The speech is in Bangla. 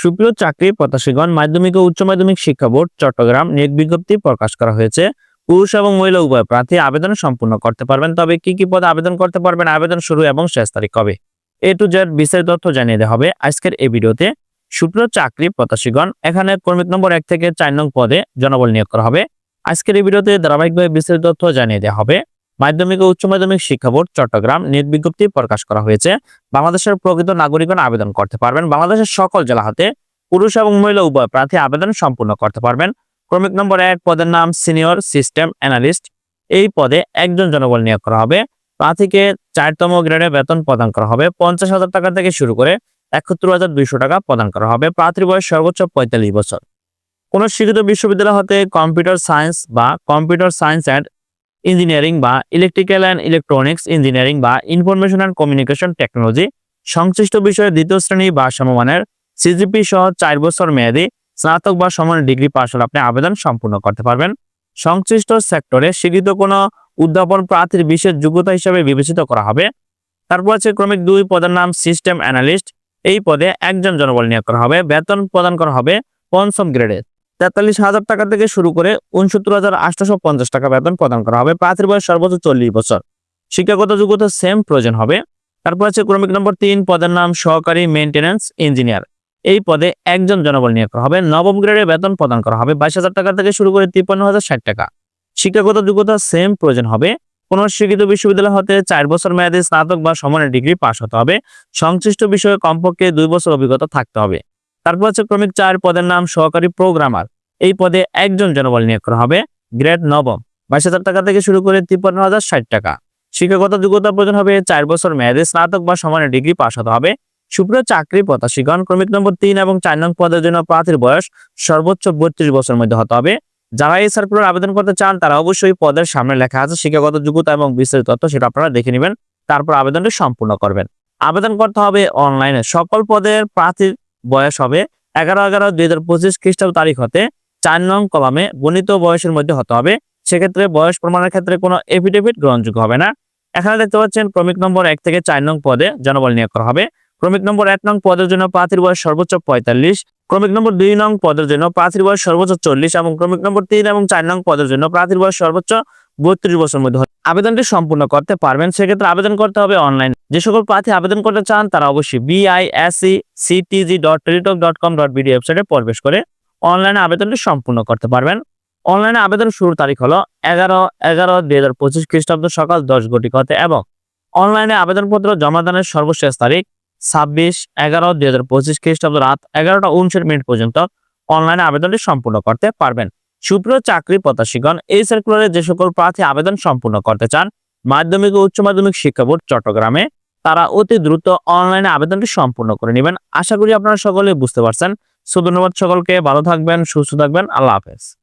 সুপ্রিয় চাকরি প্রত্যাশীগণ, মাধ্যমিক ও উচ্চ মাধ্যমিক শিক্ষা বোর্ড, চট্টগ্রাম নিয়োগ বিজ্ঞপ্তি প্রকাশ করা হয়েছে। পুরুষ এবং মহিলা উভয় প্রার্থী আবেদন সম্পূর্ণ করতে পারবেন, তবে কি কি পদে আবেদন করতে পারবেন, আবেদন শুরু এবং শেষ তারিখ কবে? এ টু জেড বিস্তারিত তথ্য জানিয়ে দেওয়া হবে আজকের এই ভিডিওতে। সুপ্রিয় চাকরি প্রত্যাশীগণ, এখানে কর্মিক নম্বর এক থেকে চার নং পদে জনবল নিয়োগ করা হবে। আজকের এই ভিডিওতে ধারাবাহিকভাবে বিস্তারিত তথ্য জানিয়ে দেওয়া হবে। মাধ্যমিক ও উচ্চ মাধ্যমিক শিক্ষা বোর্ড, চট্টগ্রাম। নিয়োগ বিজ্ঞপ্তি প্রকাশ করা হয়েছে, বাংলাদেশের প্রকৃত নাগরিকগণ আবেদন করতে পারবেন। বাংলাদেশের সকল জেলা হতে পুরুষ এবং মহিলা উভয় প্রার্থী আবেদন সম্পূর্ণ করতে পারবেন। ক্রমিক নম্বর এক পদের নাম সিনিয়র সিস্টেম অ্যানালিস্ট। এই পদে একজন জনবল নিয়োগ করা হবে। প্রার্থীকে চারতম গ্রেডে বেতন প্রদান করা হবে। পঞ্চাশ হাজার টাকা থেকে শুরু করে একাত্তর হাজার দুইশো টাকা প্রদান করা হবে। প্রার্থীর বয়স সর্বোচ্চ পঁয়তাল্লিশ বছর। কোন শিক্ষিত বিশ্ববিদ্যালয় হতে কম্পিউটার সায়েন্স বা কম্পিউটার সায়েন্স অ্যান্ড ইঞ্জিনিয়ারিং বা ইলেকট্রিক্যাল অ্যান্ড ইলেকট্রনিক্স ইঞ্জিনিয়ারিং বা ইনফরমেশন অ্যান্ড কমিউনিকেশন টেকনোলজি সংশ্লিষ্ট বিষয়ে দ্বিতীয় শ্রেণি বা সমমানের সিজিপি সহ চার বছর মেয়াদী, স্নাতক বা সমান ডিগ্রি পাশ হলে আপনি আবেদন সম্পূর্ণ করতে পারবেন। সংশ্লিষ্ট সেক্টরে স্বীকৃত কোনো উদ্যাপন প্রার্থীর বিশেষ যোগ্যতা হিসেবে বিবেচিত করা হবে। তারপর আছে ক্রমিক দুই, পদের নাম সিস্টেম অ্যানালিস্ট এই পদে একজন জনবল নিয়োগ করা হবে, বেতন প্রদান করা হবে পঞ্চম গ্রেডে তেতাল্লিশ হাজার টাকা থেকে শুরু করে উনসত্তর হাজার আটশোশো পঞ্চাশ টাকা বেতন প্রদান করা হবে। প্রার্থীর বয়স সর্বোচ্চ চল্লিশ বছর। শিক্ষাগত যোগ্যতা সেম প্রয়োজন হবে। তারপর আছে ক্রমিক নম্বর তিন, পদের নাম সহকারী মেইনটেনেন্স ইঞ্জিনিয়ার এই পদে একজন জনবল নিয়োগ করা হবে। নবম গ্রেডে বেতন প্রদান করা হবে। বাইশ হাজার টাকা থেকে শুরু করে তিপ্পান্ন হাজার ষাট টাকা। শিক্ষাগত যোগ্যতা সেম প্রয়োজন হবে। কোন শিক্ষিত বিশ্ববিদ্যালয় হতে চার বছর মেয়াদে স্নাতক বা সমানের ডিগ্রি পাশ হতে হবে। সংশ্লিষ্ট বিষয়ে কমপক্ষে দুই বছর অভিজ্ঞতা থাকতে হবে। তারপর আছে ক্রমিক চার পদের নাম সহকারী প্রোগ্রামার এই পদে একজন জনবল নিয়োগ করা হবে, গ্রেড নবম। বাইশ হাজার টাকা থেকে শুরু করে তিপ্পান্ন হাজার ষাট টাকা। শিক্ষাগত যোগ্যতা প্রয়োজন হবে, চার বছর মেয়াদে স্নাতক বা সমানের ডিগ্রি পাশ হতে হবে। সুপ্রিয় চাকরি প্রত্যাশীগণ, ক্রমিক নম্বর তিন এবং চার নং পদের জন্য প্রার্থীর বয়স সর্বোচ্চ বত্রিশ বছর মধ্যে হতে হবে। যারা এই সার্কুলার আবেদন করতে চান, তারা অবশ্যই পদের সামনে লেখা আছে শিক্ষাগত যোগ্যতা এবং বিস্তারিত তথ্য, সেটা আপনারা দেখে নেবেন, তারপর আবেদনটি সম্পূর্ণ করবেন। আবেদন করতে হবে অনলাইনে। সকল পদের প্রার্থীর বয়স হবে এগারো এগারো দুই হাজার পঁচিশ খ্রিস্টাব্দ তারিখ হতে চার নং কলামে বর্ণিত বয়সের মধ্যে হতে হবে সেক্ষেত্রে বয়স প্রমাণের ক্ষেত্রে কোনো এফিডেভিট গ্রহণযোগ্য হবে না এখানে দেখতে পাচ্ছেন ক্রমিক নম্বর এক থেকে চার নং পদে জনবল নিয়োগ করা হবে ক্রমিক নম্বর এক নং পদের জন্য প্রার্থীর বয়স সর্বোচ্চ পঁয়তাল্লিশ, ক্রমিক নম্বর দুই নং পদের জন্য প্রার্থীর বয়স সর্বোচ্চ চল্লিশ এবং ক্রমিক নম্বর তিন এবং চার নং পদের জন্য প্রার্থীর বয়স সর্বোচ্চ বত্রিশ বছর মধ্যে। আবেদনটি সম্পূর্ণ করতে পারবেন, সেক্ষেত্রে আবেদন করতে হবে অনলাইন যে সকল প্রার্থী আবেদন করতে চান, তারা অবশ্যই BISC CTG dot Teletalk dot com dot BD ওয়েবসাইটে প্রবেশ করে অনলাইনে আবেদনটি সম্পূর্ণ করতে পারবেন। অনলাইনে আবেদন শুরুর তারিখ হলো এগারো এগারো দুই হাজার পঁচিশ খ্রিস্টাব্দ সকাল দশ ঘটিকা হতে এবং অনলাইনে আবেদনপত্র জমা দানের সর্বশেষ তারিখ ছাব্বিশ, এগারো দুই হাজার পঁচিশ খ্রিস্টাব্দ রাত এগারোটা উনষাট মিনিট পর্যন্ত অনলাইনে আবেদনটি সম্পূর্ণ করতে পারবেন। সুপ্রিয় চাকরি প্রত্যাশীগণ, এই সার্কুলারে যে সকল প্রার্থী আবেদন সম্পূর্ণ করতে চান, মাধ্যমিক ও উচ্চ মাধ্যমিক শিক্ষা বোর্ড, চট্টগ্রামে, তারা অতি দ্রুত অনলাইনে আবেদনটি সম্পূর্ণ করে নেবেন। আশা করি আপনারা সকলে বুঝতে পারছেন। সো, ধন্যবাদ সকলকে। ভালো থাকবেন, সুস্থ থাকবেন। আল্লাহ হাফেজ।